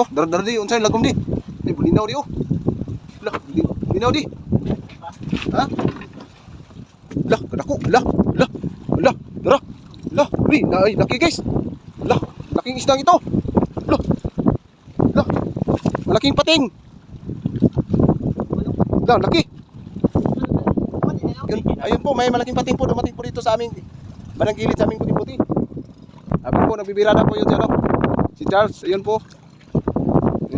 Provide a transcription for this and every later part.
Oh, dar dar di unsay lagom di. Ay bulinaw di oh. Lah, buli- bulinaw di. Ha? Lah, kadako. Lah, lah. Lah, dara. Lah, ri, na ay laki guys. Lah, laking isdang ito. Lah. Lah. Malaking pating. Lah, laki. Yun, ayun po, may malaking pating po dumating po dito sa aming barang gilid sa aming puti-puti. Sabi po, nagbibira na po yun si ano. Si Charles, ayun po.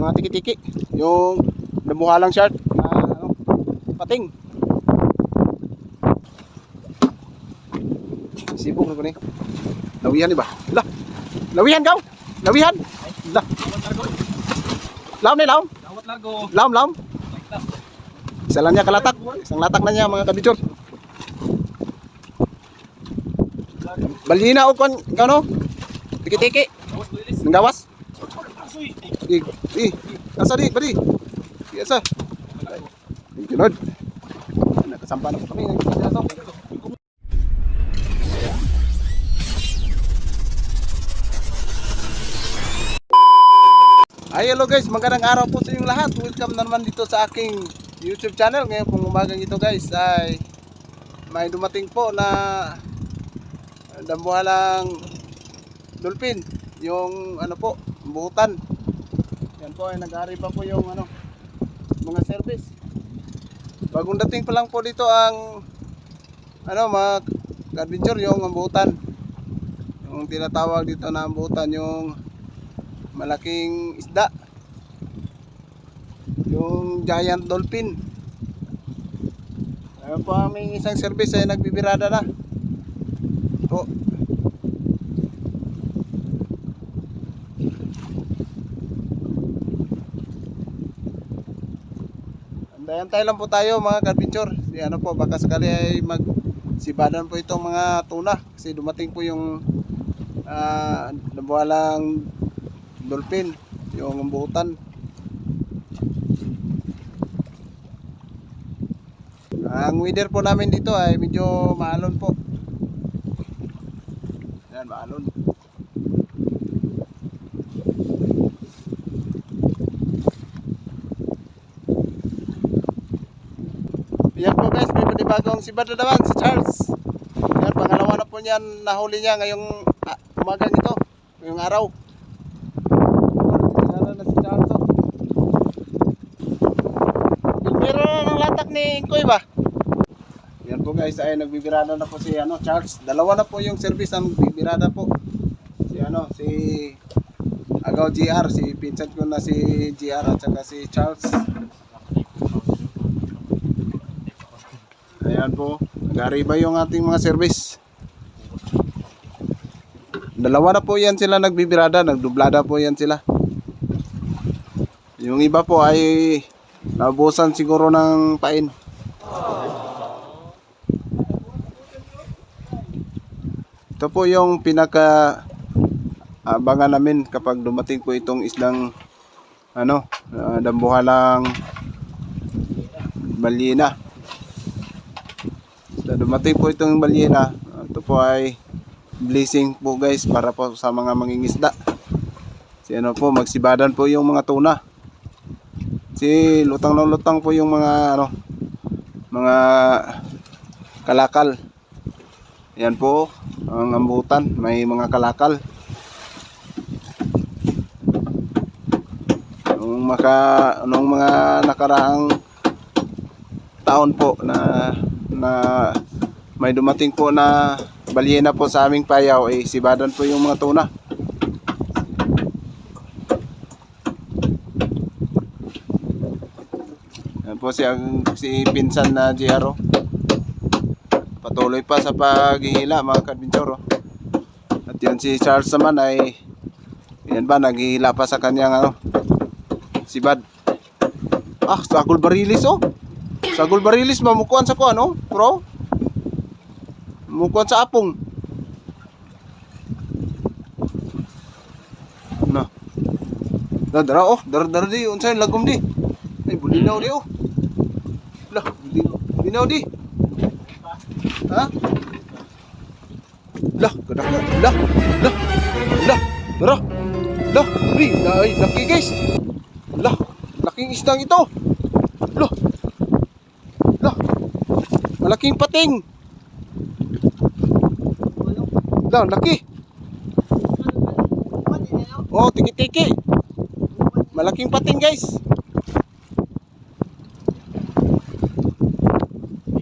Yung mga tiki-tiki. Yung namuhalang shark na ano, pating. Sibong na ko ni. Lawihan di ba? Lah. Lawihan gaw. Lawihan. Lah. Laom ni laom. Laom laom. Isa lang niya kalatak. Isang latak na niya mga kabitsor. Balina o kon kano? Tiki-tiki. Nang gawas. Eh, eh, asa di, bari. Asa. Thank you, Lord. Nakasampa na po kami. Ay, hello guys. Magandang araw po sa inyong lahat. Welcome na naman dito sa aking YouTube channel. Ngayon pong umagang ito guys ay may dumating po na dambuhalang dolphin. Yung ano po, buhutan. Po ay nag-ari pa po yung ano, mga service. Bagong dating pa lang po dito ang ano mga adventure yung ambutan. Yung tinatawag dito na ambutan yung malaking isda. Yung giant dolphin. Ayun po aming isang service ay nagbibirada na. Po. Antay-antay lang po tayo mga adventure. Di ano po, baka sakali ay mag sibadan po itong mga tuna kasi dumating po yung ah nabuhalang dolphin, yung buhutan. Ang weather po namin dito ay medyo maalon po. Yan, maalon. Yan po panibagong si Bad na naman, si Charles. Yan, pangalawa na po niyan, nahuli niya ngayong ah, umagang ito, ngayong araw. Yan na si Charles. oh. Meron na ng latak ni Inkoy ba? Yan po guys, ay nagbibirada na po si ano, Charles. Dalawa na po yung service ang bibirada po. Si ano, si Agaw GR, si pinsan ko na si GR at saka si Charles. Ayan po, nag-arriba yung ating mga service. Dalawa na po yan sila nagbibirada, nagdublada po yan sila. Yung iba po ay naubusan siguro ng pain. Ito po yung pinaka abangan namin kapag dumating po itong islang ano, uh, dambuhalang balina. So, dumating po itong balyena. Ito po ay blessing po guys para po sa mga mangingisda. Si ano po, magsibadan po yung mga tuna. Si lutang na lutang po yung mga ano, mga kalakal. Yan po, ang ambutan, may mga kalakal. Nung maka, nung mga nakaraang taon po na na may dumating po na balyena po sa aming payaw eh sibadan po yung mga tuna. Yan po si, ang, si pinsan na Jero. Patuloy pa sa paghihila mga kadbinsyoro. At yan si Charles naman ay yan ba naghihila pa sa kanyang ano si Bad. Ah, sagol barilis oh. Sagol barilis mamukuan sa ko ano, bro? Mukuan sa apong. Na. Na oh, dara di unsay lagom di. Ay bulinaw di oh. Lah, bulinaw. Bulinaw di. Ha? Lah, kadako. Lah, lah. Lah, dara. Lah, Pri, ay, laki guys. Lah, laking isdang ito. Lah. Lah. Malaking pating. Lah, laki. Oh, tiki-tiki. Malaking pating guys.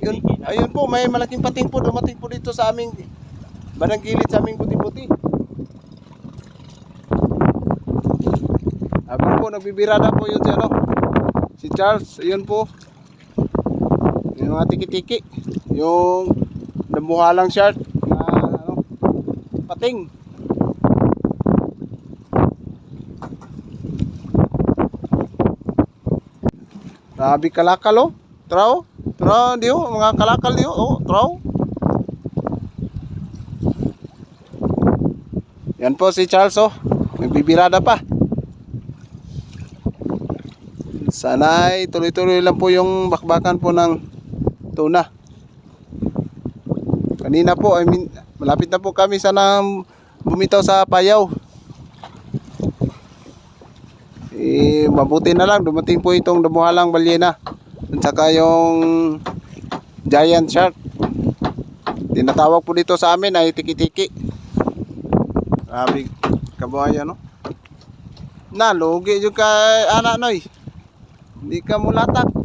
Yun, ayun po, may malaking pating po dumating po dito sa aming gilid sa aming buti-buti. Habang po nagbibirada po yun si ano, si Charles, ayun po. Yung mga tiki-tiki, yung namuhalang shark pating. Grabe kalakal oh. Traw. Traw diyo, mga kalakal diyo. Oh, traw. Yan po si Charles oh. Nagbibirada pa. Sana'y tuloy-tuloy lang po yung bakbakan po ng tuna. Kanina po, I mean, malapit na po kami sana bumitaw sa payaw. Eh, mabuti na lang, dumating po itong damuhalang balyena. At saka yung giant shark. Tinatawag po dito sa amin ay tiki-tiki. Grabe, kabuhayan no? Na, lugi yung kay anak noy. Hindi ka mulatak.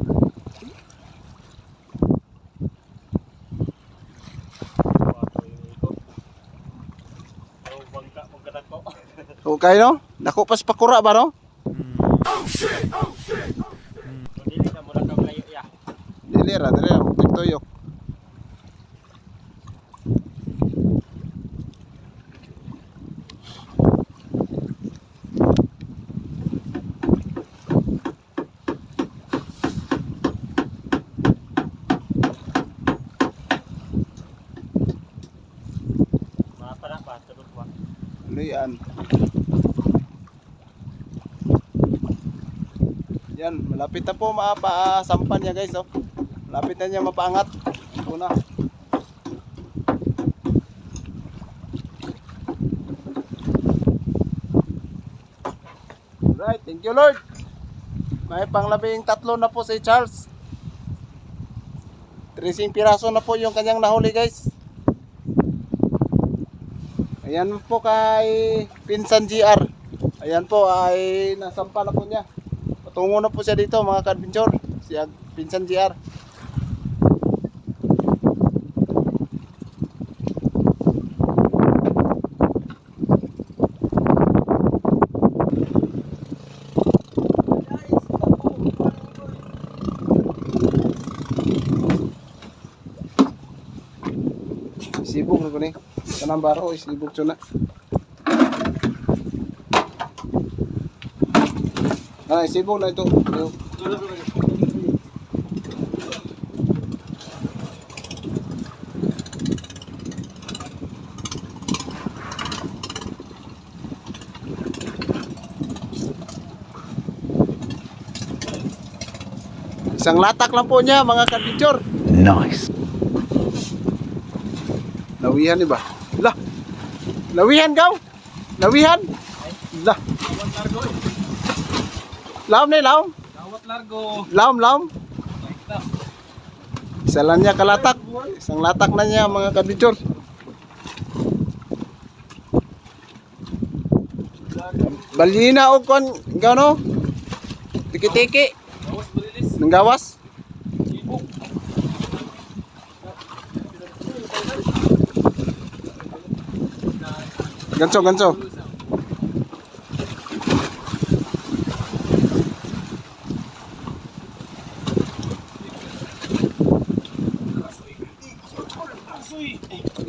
Okay no? Dako pas pakura ba no? Dili ra, dili ra, tuyok. Ano yan? Yan, malapit na po mapaasampan niya guys oh. Malapit na niya mapaangat. Ito na. Right, thank you Lord. May panglabing tatlo na po si Charles. Tracing piraso na po yung kanyang nahuli guys. Ayan po kay Pinsan GR. Ayan po ay nasampa na niya. Patungo na po siya dito mga kadventure. Si Pinsan GR. Sibog na ko ni. Kanang baro, na. Ay, sibog na ito. Isang latak lang po niya mga kadventure. Nice. Lawihan ni ba? Lah. Lawihan gaw. Lawihan. Lah. Laom ni laom. Dawat largo. Laom laom. Isa lang niya kalatak. Isang latak na niya mga kadventure. Balina o kon gano? Tiki-tiki. Nang gawas. Ganso.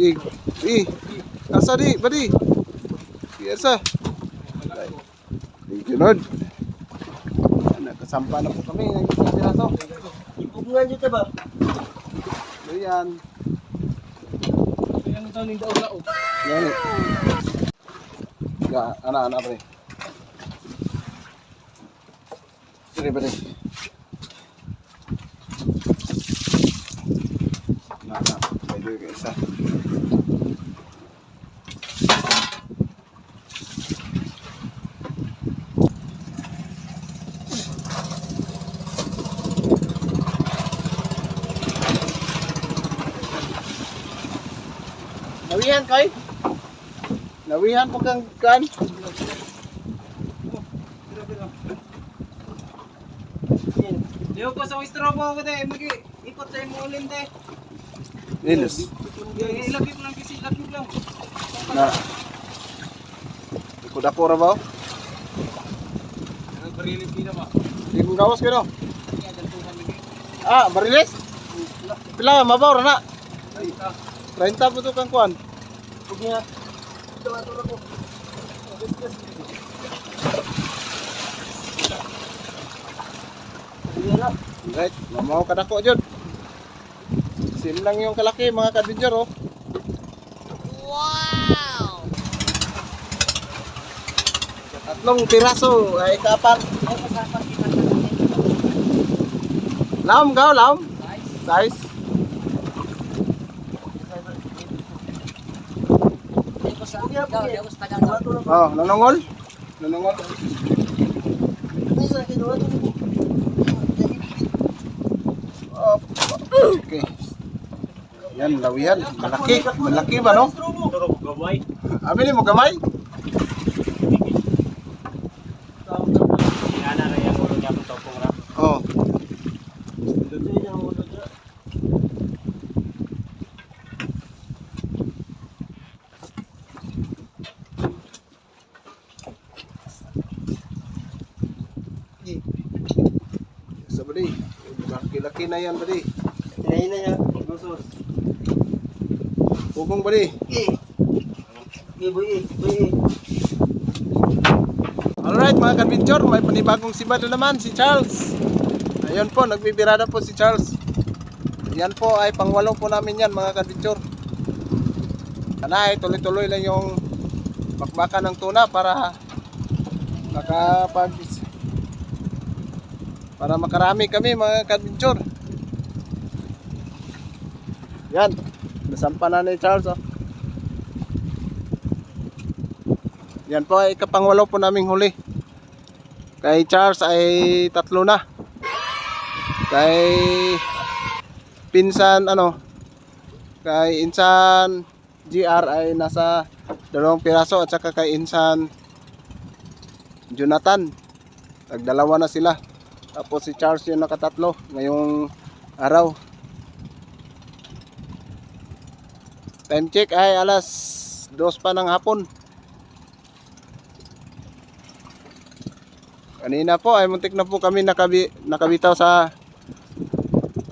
Eh, eh. Asa di, badi. Biasa. Thank you, Lord. Nakasampa na po kami ng isang piraso. Nga dito ba? So yan. Kaya ang daw daog Yan. Ya, ana ana pre. Sige pre. Na na, pwede ka isa. Nawihan kay? Nawihan po kang kan? Diyo ko sa istrobo ko te, magi ikot sa imo ulin te. Nilos. Ilagi mo lang kasi ilagi mo lang. Na. Ikot ako ra ba? Ang barili pina ba? Di kong gawas kayo. Ah, marilis? Pila, mabaw ra na. Ay, ta. 30 po to kang kuan. Huwag niya. Ito na ko. Right, mamaw ka dako jud. Sim lang yung kalaki mga kadinjer oh. Wow! Tatlong piraso ay kapan. Laom gaw, laom. Size. Oh, nanongol. Nanongol. Oh, okay. Yan, lawihan. Malaki. Malaki ba, no? Ko gaway. Amili mo gamay? Ana ra yang ulo niya mo topong ra. Oh. Sa bali. Laki-laki na yan, bali. Kinain na niya. Gusos. Hugong bali. Eh. Eh, boy, eh, boy, eh. Alright mga kadventure, may panibagong siba na naman si Charles. Ayun po, nagbibirada po si Charles. Yan po ay pangwalo po namin yan mga kadventure. Sana ay tuloy-tuloy lang yung bakbakan ng tuna para makapag para makarami kami mga kadventure. Yan, nasampa na ni Charles oh. Yan po ay kapangwalo po naming huli. Kay Charles ay tatlo na. Kay pinsan ano kay insan GR ay nasa dalawang piraso at saka kay insan Jonathan. Nagdalawa na sila. Tapos si Charles yung nakatatlo ngayong araw. Time check ay alas 2 pa ng hapon. Kanina po ay muntik na po kami nakabi, nakabitaw sa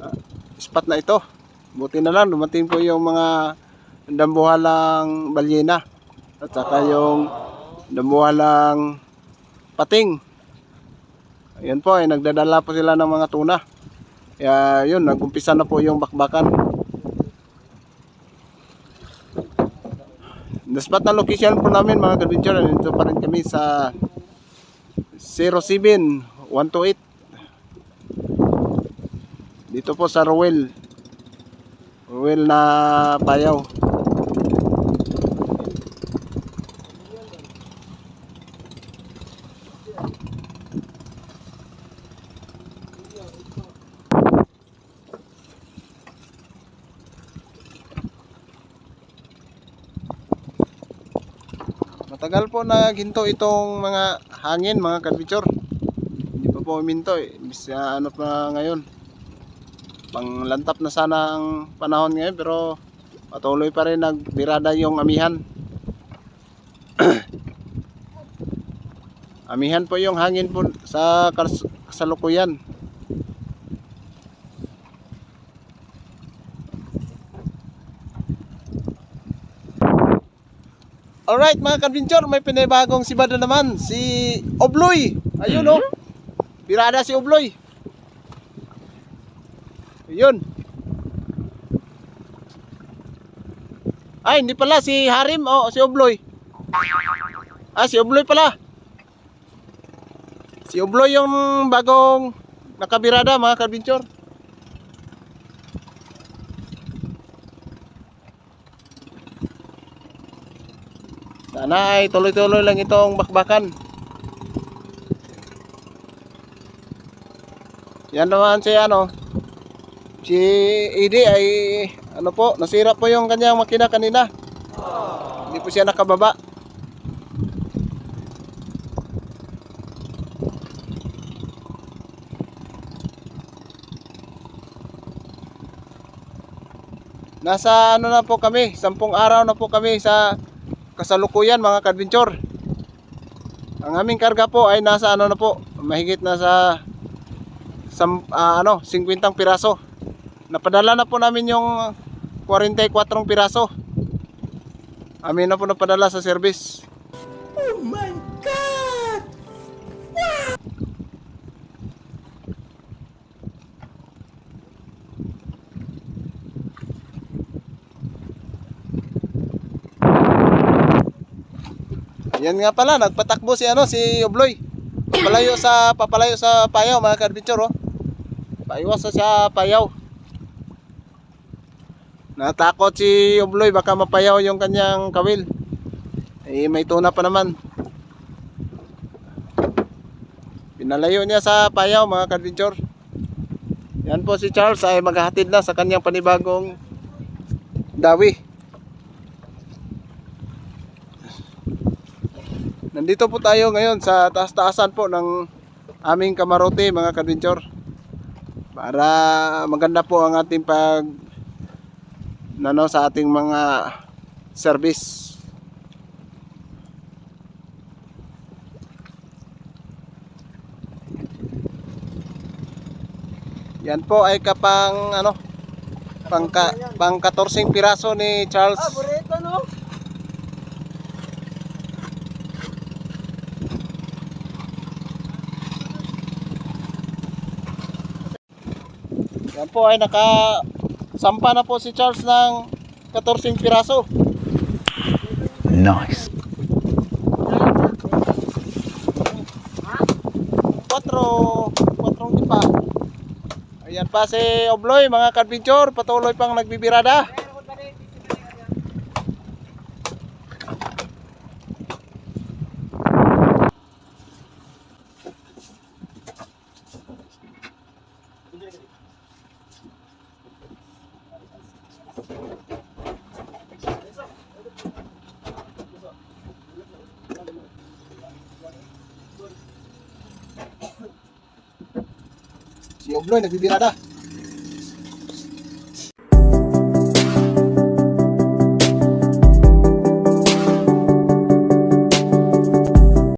ah, spot na ito. Buti na lang dumating po yung mga dambuhalang balyena at saka yung dambuhalang pating. Ayun po ay nagdadala po sila ng mga tuna. Kaya yun, nagumpisa na po yung bakbakan. Spot na location po namin mga kadventure, nandito pa rin kami sa 07128 dito po sa Rowell Rowell na bayaw Matagal po naghinto itong mga hangin mga kadvitsor. Hindi pa po uminto eh. Ano pa ngayon. Panglantap na sana ang panahon ngayon pero patuloy pa rin nagbirada yung amihan. amihan po yung hangin po sa kas- kasalukuyan. Alright mga kadventure, may pinibagong sibada naman, si Obloy. Ayun oh. Birada si Obloy. Ayun. Ay, hindi pala si Harim, oh, si Obloy. Ah, si Obloy pala. Si Obloy yung bagong nakabirada mga kadventure. Sana tuloy-tuloy lang itong bakbakan. Yan naman si ano, si Edi ay ano po, nasira po yung kanyang makina kanina. Hindi po siya nakababa. Nasa ano na po kami, sampung araw na po kami sa kasalukuyan mga kadventure. Ang aming karga po ay nasa ano na po, mahigit na sa sam, ah, ano, 50 piraso. Napadala na po namin yung 44 piraso. Amin na po napadala sa service. Yan nga pala, nagpatakbo si ano, si Obloy. Papalayo sa papalayo sa Payaw mga kadventure oh. Paiwas sa siya Payaw. Natakot si Obloy baka mapayaw yung kanyang kawil. Eh may tuna pa naman. Pinalayo niya sa Payaw mga kadventure. Yan po si Charles ay maghahatid na sa kanyang panibagong dawi. Nandito po tayo ngayon sa taas-taasan po ng aming kamarote mga kadventure. Para maganda po ang ating pag nano sa ating mga service. Yan po ay kapang ano pang pang 14 piraso ni Charles. Ah, burrito no? Yan po ay naka sampa na po si Charles ng 14 piraso. Nice. 4 4 lipa. Ayan pa si Obloy mga kadventure patuloy pang nagbibirada. Si Obloy nagbibirada.